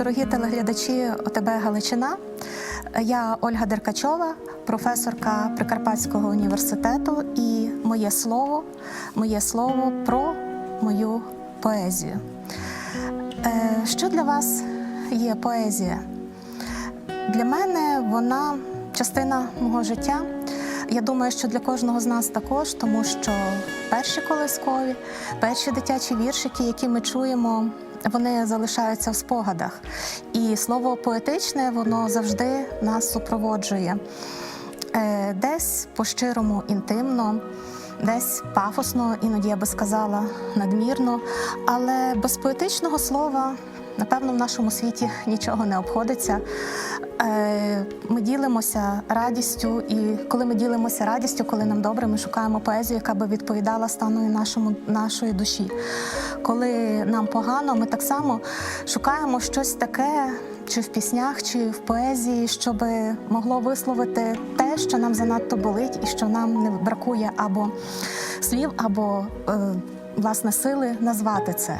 Дорогі телеглядачі ОТБ Галичина. Я Ольга Деркачова, професорка Прикарпатського університету, і моє слово, моє слово про мою поезію. Е, Що для вас є поезія? Для мене вона частина мого життя. Я думаю, що для кожного з нас також, тому що перші колискові, перші дитячі віршики, які ми чуємо, вони залишаються в спогадах. І слово поетичне воно завжди нас супроводжує. Е, Десь по-щирому інтимно, десь пафосно, іноді я би сказала, надмірно. Але без поетичного слова, напевно, в нашому світі нічого не обходиться. Е, Ми ділимося радістю, і коли ми ділимося радістю, коли нам добре, ми шукаємо поезію, яка би відповідала стану нашому, нашої душі. Коли нам погано, ми так само шукаємо щось таке, чи в піснях, чи в поезії, щоб могло висловити те, що нам занадто болить, і що нам не бракує або слів, або е, власне сили назвати це.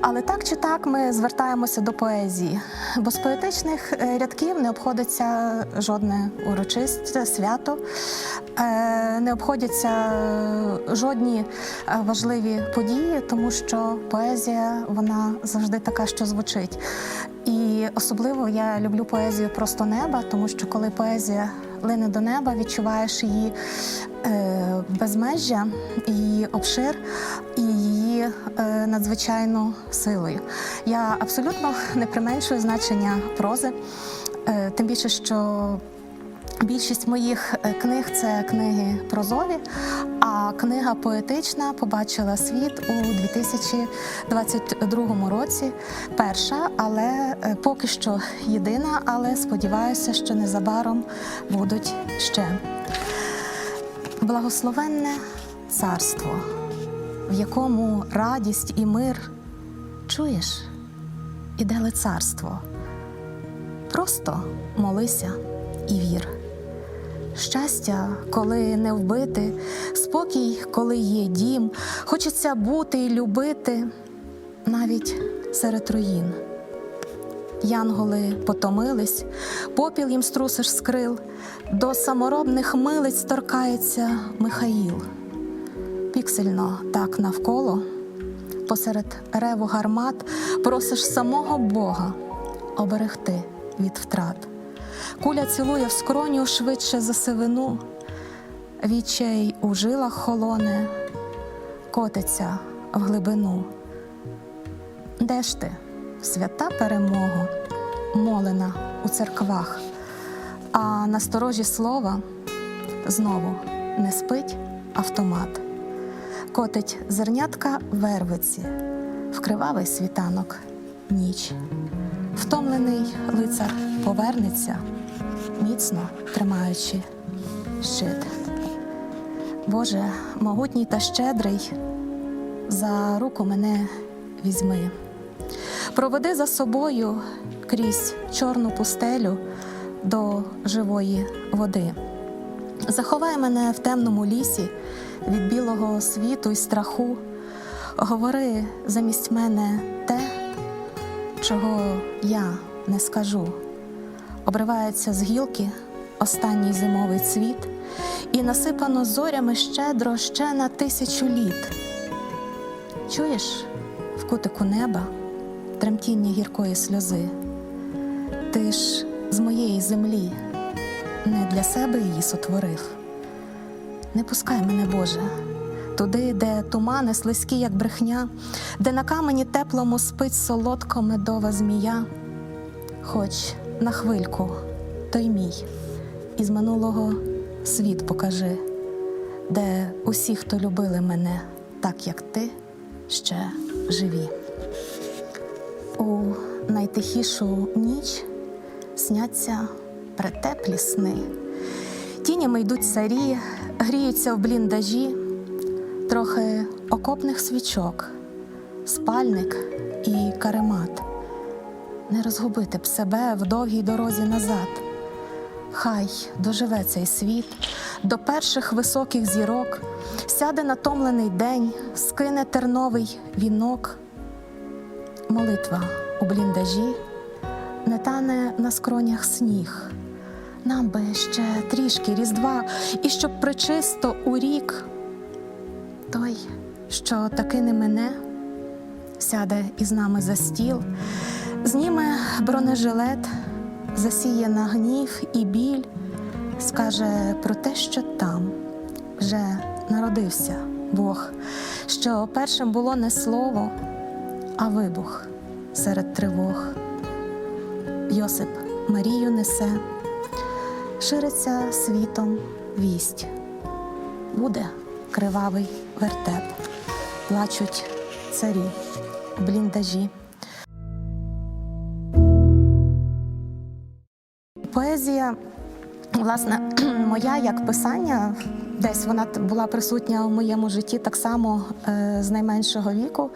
Але так чи так ми звертаємося до поезії, бо з поетичних е, рядків не обходиться жодне урочисте свято, не обходяться е, жодні е, важливі події, тому що поезія вона завжди така, що звучить. І особливо я люблю поезію просто неба, тому що коли поезія лине до неба, відчуваєш її е, безмежжя, її обшир і її е, надзвичайну силою. Я абсолютно не применшую значення прози, е, тим більше, що Більшість моїх е, книг це книги прозові, а книга поетична побачила світ у 2022 році. Перша, але е, поки що єдина, але сподіваюся, що незабаром будуть ще. Благословенне царство, в якому радість і мир чуєш, іде ли царство. Просто молися і вір. Щастя, коли не вбити, спокій, коли є дім, хочеться бути і любити навіть серед руїн. Янголи потомились, попіл їм струсиш з крил, до саморобних милиць торкається Михаїл. Піксельно так навколо, посеред реву гармат, просиш самого Бога оберегти від втрат. Куля цілує в скроню швидше за сивину, вічей у жилах холоне, котиться в глибину. Де ж ти, свята перемога, молена у церквах, а на сторожі слова знову не спить автомат, котить зернятка вервиці, вкривавий світанок ніч. Втомлений лицар повернеться, міцно тримаючи щит. Боже, могутній та щедрий, за руку мене візьми, проведи за собою крізь чорну пустелю до живої води. Заховай мене в темному лісі від білого світу й страху. Говори замість мене те, чого я не скажу. Обривається з гілки останній зимовий цвіт, і насипано зорями щедро ще на тисячу літ. Чуєш в кутику неба тремтіння гіркої сльози? Ти ж з моєї землі не для себе її сотворив. Не пускай мене, Боже, туди, де тумани слизькі, як брехня, де на камені теплому спить солодко медова змія. Хоч на хвильку той мій із минулого світ покажи, де усі, хто любили мене, так як ти, ще живі. У найтихішу ніч сняться претеплі сни. Тінями йдуть царі, гріються в бліндажі, трохи окопних свічок, спальник і каремат. Не розгубити б себе в довгій дорозі назад. Хай доживе цей світ до перших високих зірок, сяде натомлений день, скине терновий вінок. молитва у бліндажі, не тане на скронях сніг. Нам би ще трішки різдва, і щоб причисто у рік той, що таки не мене, сяде із нами за стіл, зніме бронежилет, засіє на гнів і біль, скаже про те, що там вже народився Бог, що першим було не слово, а вибух серед тривог. Йосип Марію несе, шириться світом вість. Буде кривавий вертеп, плачуть царі бліндажі. Поезія, власне, моя як писання, десь вона була присутня у моєму житті так само е, з найменшого віку.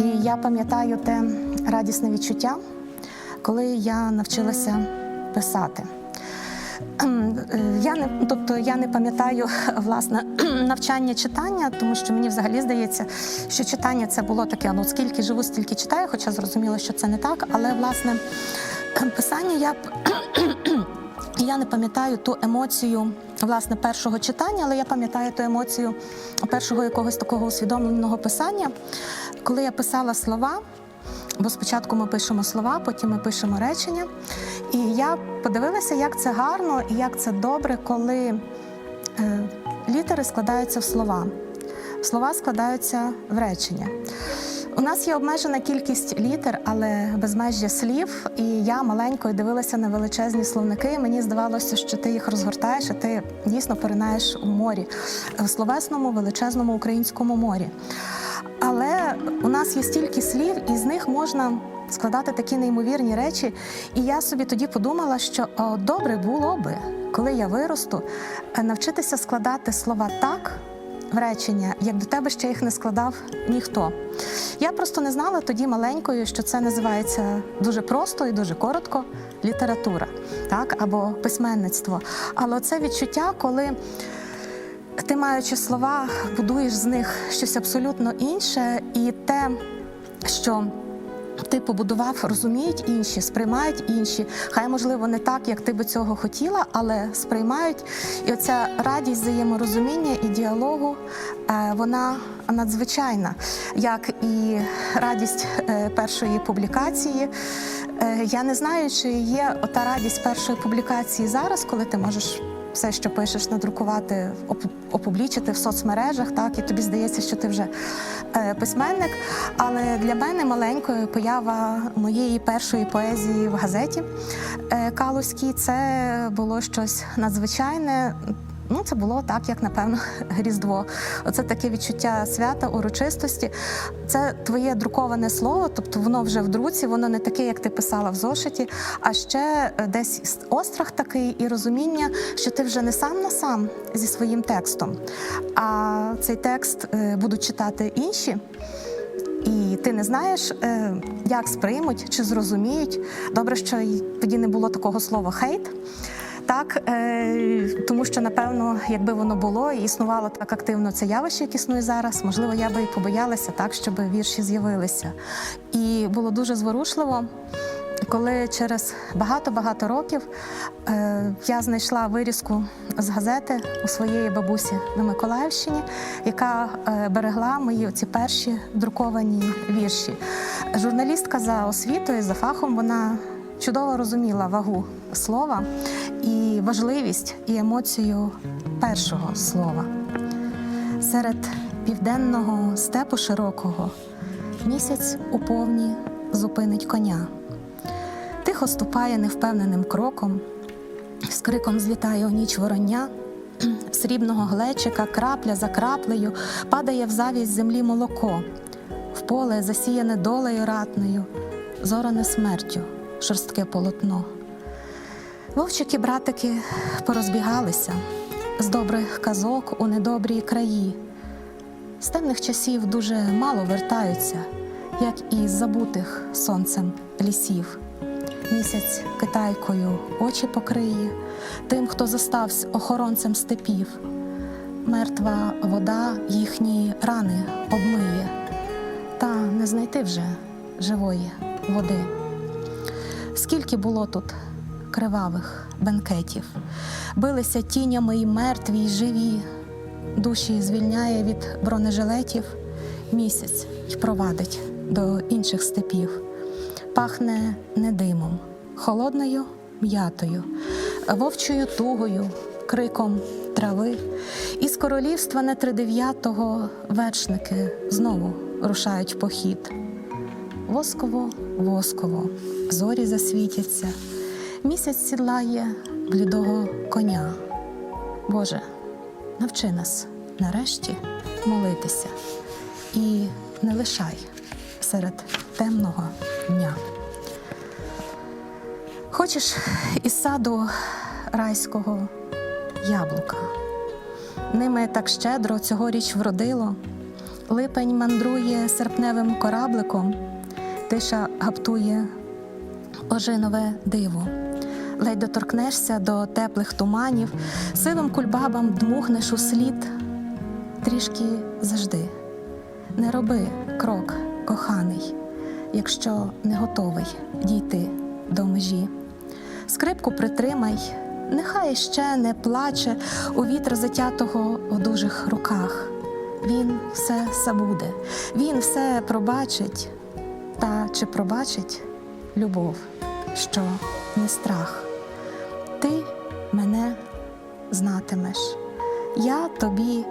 І я пам'ятаю те радісне відчуття, коли я навчилася писати. Е, Я не, тобто я не пам'ятаю власне навчання читання, тому що мені взагалі здається, що читання це було таке: ну скільки живу, стільки читаю, хоча зрозуміло, що це не так. Але власне писання я я не пам'ятаю ту емоцію власне першого читання, але я пам'ятаю ту емоцію першого якогось такого усвідомленого писання, коли я писала слова. Бо спочатку ми пишемо слова, потім ми пишемо речення. І я подивилася, як це гарно і як це добре, коли е, літери складаються в слова. Слова складаються в речення. У нас є обмежена кількість літер, але безмежжя слів. І я маленькою дивилася на величезні словники. і Мені здавалося, що ти їх розгортаєш, і ти дійсно поринаєш у морі, в словесному величезному українському морі. Але у нас є стільки слів, і з них можна складати такі неймовірні речі. І я собі тоді подумала, що добре було би, коли я виросту, е, навчитися складати слова так речення, як до тебе ще їх не складав ніхто. Я просто не знала тоді маленькою, що це називається дуже просто і дуже коротко література, так або письменництво. Але це відчуття, коли ти, маючи слова, будуєш з них щось абсолютно інше, і те, що ти побудував, розуміють інші, сприймають інші. Хай, можливо, не так, як ти би цього хотіла, але сприймають. І оця радість взаєморозуміння і діалогу, е, вона надзвичайна, як і радість е, першої публікації. Е, Я не знаю, чи є ота радість першої публікації зараз, коли ти можеш все, що пишеш, надрукувати, опублічити в соцмережах, так і тобі здається, що ти вже е, письменник. Але для мене маленькою поява моєї першої поезії в газеті е, Калузькій це було щось надзвичайне. Ну, це було так, як напевно Різдво. Оце таке відчуття свята, урочистості. Це твоє друковане слово, тобто воно вже в друці, воно не таке, як ти писала в зошиті, а ще е, десь острах такий і розуміння, що ти вже не сам на сам зі своїм текстом, а цей текст е, будуть читати інші. І ти не знаєш, е, як сприймуть чи зрозуміють. Добре, що тоді не було такого слова хейт. Так, е, тому що напевно, якби воно було і існувало так активно це явище, яке існує зараз, можливо, я би і побоялася так, щоб вірші з'явилися. І було дуже зворушливо, коли через багато-багато років е, я знайшла вирізку з газети у своєї бабусі на Миколаївщині, яка е, берегла мої оці перші друковані вірші. Журналістка за освітою, за фахом, вона чудово розуміла вагу слова і важливість і емоцію першого слова. Серед південного степу широкого місяць у повні зупинить коня. Тихо ступає невпевненим кроком, з криком злітає у ніч вороння, срібного глечика, крапля за краплею падає в завість землі молоко, в поле засіяне долею ратною, зоране смертю, шорстке полотно. Вовчики, братики порозбігалися з добрих казок у недобрі краї. З темних часів дуже мало вертаються, як і з забутих сонцем лісів. Місяць китайкою очі покриє тим, хто зостався охоронцем степів. Мертва вода їхні рани обмиє, та не знайти вже живої води. Скільки було тут кривавих бенкетів, билися тінями і мертві, й живі, душі звільняє від бронежилетів місяць й провадить до інших степів. Пахне не димом, холодною м'ятою, вовчою тугою, криком трави. Із королівства не тридев'ятого вершники знову рушають в похід. Восково, восково, зорі засвітяться, місяць сідлає блідого коня. Боже, навчи нас нарешті молитися. І не лишай серед темного дня. Хочеш із саду райського яблука, ними так щедро цьогоріч вродило, липень мандрує серпневим корабликом, тиша гаптує ожинове диво. Ледь доторкнешся до теплих туманів, сивим кульбабам дмухнеш у слід, трішки завжди. Не роби крок, коханий, якщо не готовий дійти до межі. Скрипку притримай, нехай ще не плаче у вітер затятого в дужих руках. Він все забуде, він все пробачить. Та чи пробачить любов, що не страх? Ти мене знатимеш, я тобі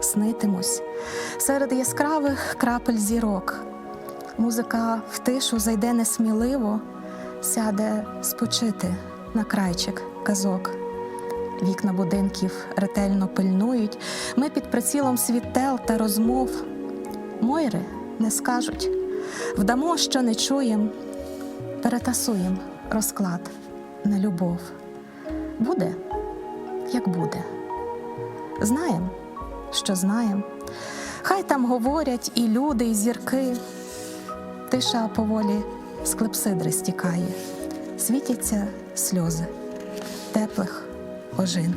снитимусь серед яскравих крапель зірок. Музика в тишу зайде несміливо, сяде спочити на крайчик казок. Вікна будинків ретельно пильнують. Ми під прицілом світел та розмов. Мойри не скажуть, вдамо, що не чуєм, перетасуєм розклад на любов. Буде, як буде. Знаєм, що знаєм. Хай там говорять і люди, і зірки. Тиша поволі з клепсидри стікає, світяться сльози теплих ожин.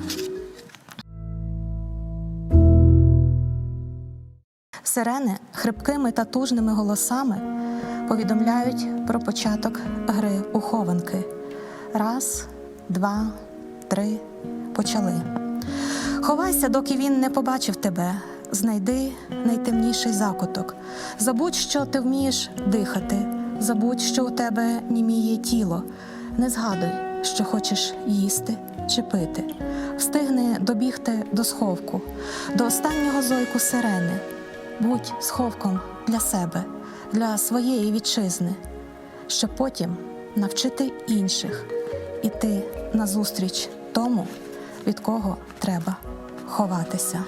Сирени хрипкими та тужними голосами повідомляють про початок гри у хованки. Раз, два, три, почали. Ховайся, доки він не побачив тебе. Знайди найтемніший закуток. Забудь, що ти вмієш дихати, забудь, що у тебе німіє тіло. Не згадуй, що хочеш їсти чи пити. Встигни добігти до сховку, до останнього зойку сирени. Будь сховком для себе, для своєї вітчизни, щоб потім навчити інших іти назустріч тому, від кого треба ховатися.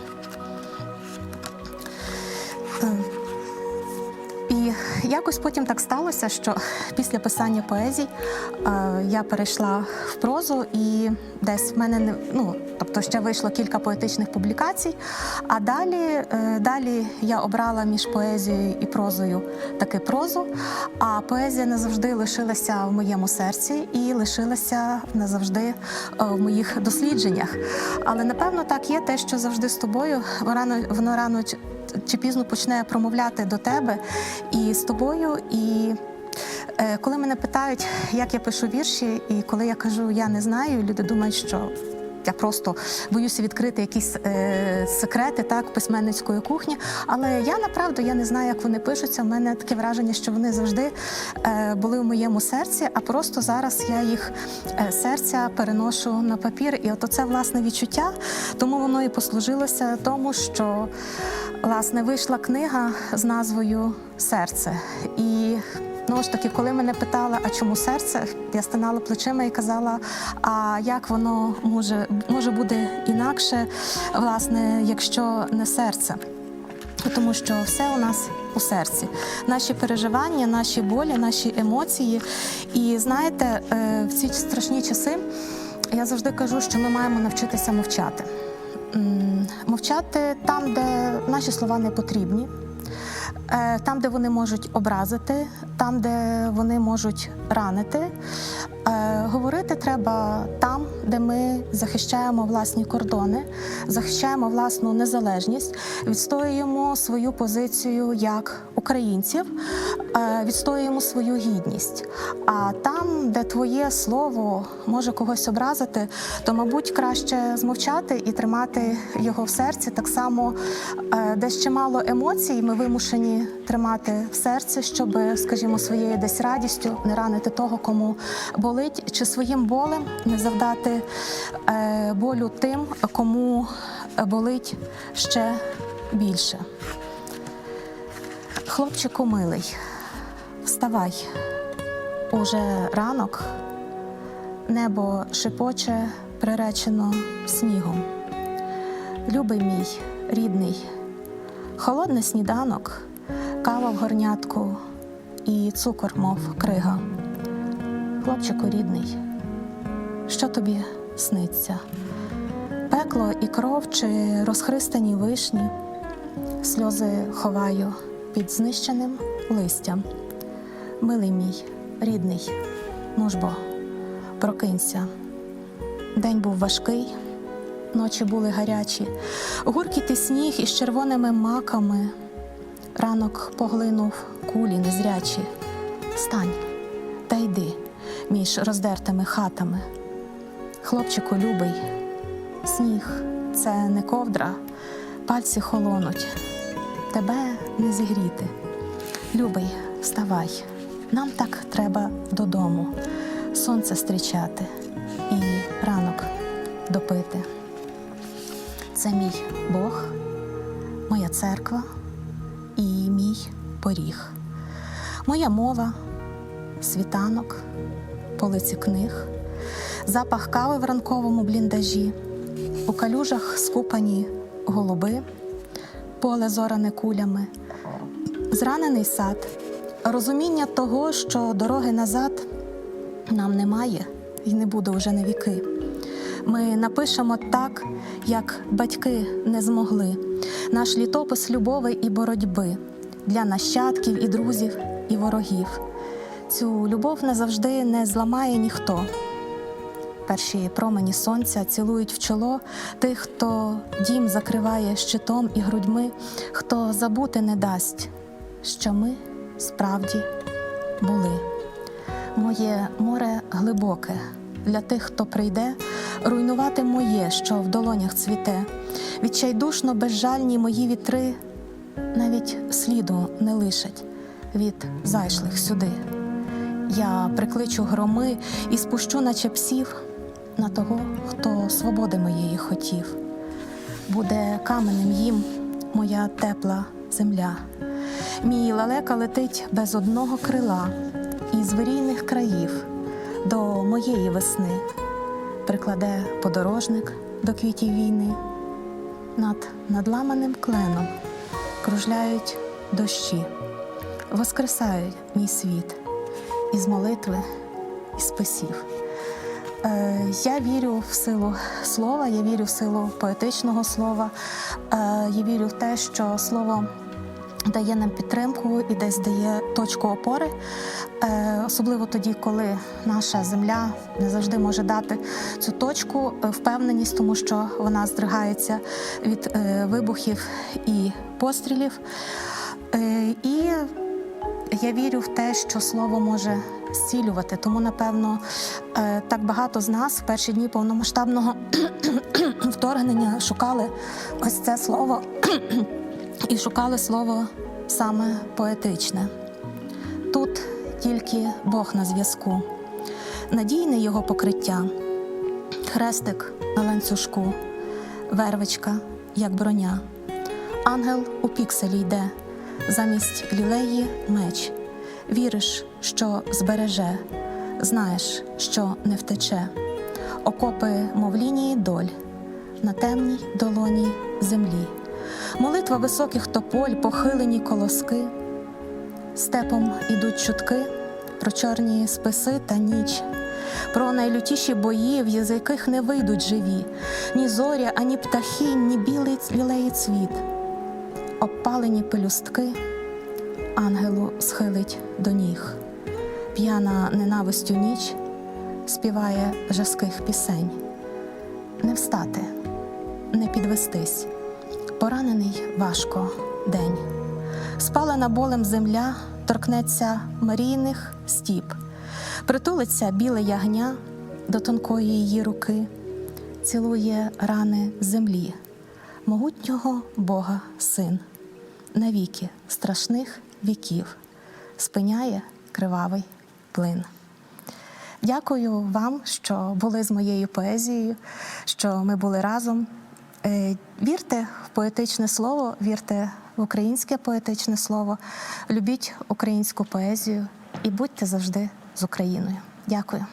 Якось потім так сталося, що після писання поезій е, я перейшла в прозу, і десь в мене не ну, тобто ще вийшло кілька поетичних публікацій. А далі, е, далі я обрала між поезією і прозою таки прозу. А поезія назавжди лишилася в моєму серці і лишилася назавжди е, в моїх дослідженнях. Але напевно так є те, що завжди з тобою воно рано, воно рано чи- пізно почне промовляти до тебе і з тобою. І е, коли мене питають, як я пишу вірші, і коли я кажу, я не знаю, люди думають, що. Я просто боюся відкрити якісь е, секрети так письменницької кухні. Але я направду я не знаю, як вони пишуться. У мене таке враження, що вони завжди е, були в моєму серці, а просто зараз я їх е, серця переношу на папір. І от це власне відчуття, тому воно і послужилося тому, що власне вийшла книга з назвою Серце. І Ну ж таки, коли мене питали, а чому серце, я стинала плечима і казала, а як воно може, може буде інакше, власне, якщо не серце. Тому що все у нас у серці, наші переживання, наші болі, наші емоції. І знаєте, е, в ці страшні часи я завжди кажу, що ми маємо навчитися мовчати. Мовчати там, де наші слова не потрібні, там, де вони можуть образити, там, де вони можуть ранити. Е, Говорити треба там, де ми захищаємо власні кордони, захищаємо власну незалежність, відстоюємо свою позицію як українців, е, відстоюємо свою гідність. А там, де твоє слово може когось образити, то мабуть краще змовчати і тримати його в серці. Так само е, десь чимало емоцій ми вимушені тримати в серці, щоб, скажімо, своєю десь радістю не ранити того, кому болить, чи своїм болем не завдати е, болю тим, кому болить ще більше. Хлопчику милий, вставай. Уже ранок, небо шипоче, приречено снігом. Любий мій, рідний, холодний сніданок, кава в горнятку і цукор, мов крига. Хлопчику рідний, що тобі сниться? Пекло і кров чи розхристані вишні, сльози ховаю під знищеним листям. Милий мій, рідний, ну ж бо, прокинься. День був важкий, ночі були гарячі, гуркіти сніг із червоними маками. Ранок поглинув кулі незрячі. Стань та йди між роздертими хатами. Хлопчику любий, сніг це не ковдра, пальці холонуть, тебе не зігріти. Любий, вставай, нам так треба додому, сонце зустрічати і ранок допити. Це мій Бог, моя церква і мій поріг, моя мова, світанок, полиці книг, запах кави в ранковому бліндажі, у калюжах скупані голуби, поле зоране кулями, зранений сад, розуміння того, що дороги назад нам немає і не буде вже на віки. Ми напишемо так, як батьки не змогли. Наш літопис любові і боротьби для нащадків і друзів і ворогів. Цю любов не завжди не зламає ніхто. Перші промені сонця цілують в чоло тих, хто дім закриває щитом і грудьми, хто забути не дасть, що ми справді були. Моє море глибоке для тих, хто прийде, руйнувати моє, що в долонях цвіте. Відчайдушно безжальні мої вітри навіть сліду не лишать від зайшлих сюди. Я прикличу громи і спущу, наче псів, на того, хто свободи моєї хотів. Буде каменем їм моя тепла земля. Мій лелека летить без одного крила із вирійних країв до моєї весни. Прикладе подорожник до квітів війни. Над надламаним кленом кружляють дощі, воскресають мій світ із молитви, із списів. Е, Я вірю в силу слова, я вірю в силу поетичного слова. Е, Я вірю в те, що слово дає нам підтримку і десь дає точку опори, Е, особливо тоді, коли наша земля не завжди може дати цю точку, впевненість, тому що вона здригається від вибухів і пострілів. І я вірю в те, що слово може зцілювати. Тому, напевно, е, так багато з нас в перші дні повномасштабного вторгнення шукали ось це слово і шукали слово саме поетичне. Тут тільки Бог на зв'язку, надійне його покриття, хрестик на ланцюжку, вервичка, як броня. Ангел у пікселі йде, замість лілеї меч. Віриш, що збереже, знаєш, що не втече. Окопи, мов лінії доль, на темній долоні землі. Молитва високих тополь, похилені колоски. Степом ідуть чутки про чорні списи та ніч, про найлютіші бої, в яких не вийдуть живі, ні зоря, ані птахи, ні білий лілеї цвіт. Обпалені пелюстки. Ангелу схилить до ніг, п'яна ненавистю ніч співає жаских пісень. Не встати, не підвестись, поранений важко день. Спалена болем земля торкнеться марійних стіп, притулиться біле ягня до тонкої її руки, цілує рани землі, могутнього Бога син, навіки страшних віків, спиняє кривавий плин. Дякую вам, що були з моєю поезією, що ми були разом. Е, Вірте в поетичне слово, вірте в українське поетичне слово, любіть українську поезію і будьте завжди з Україною. Дякую.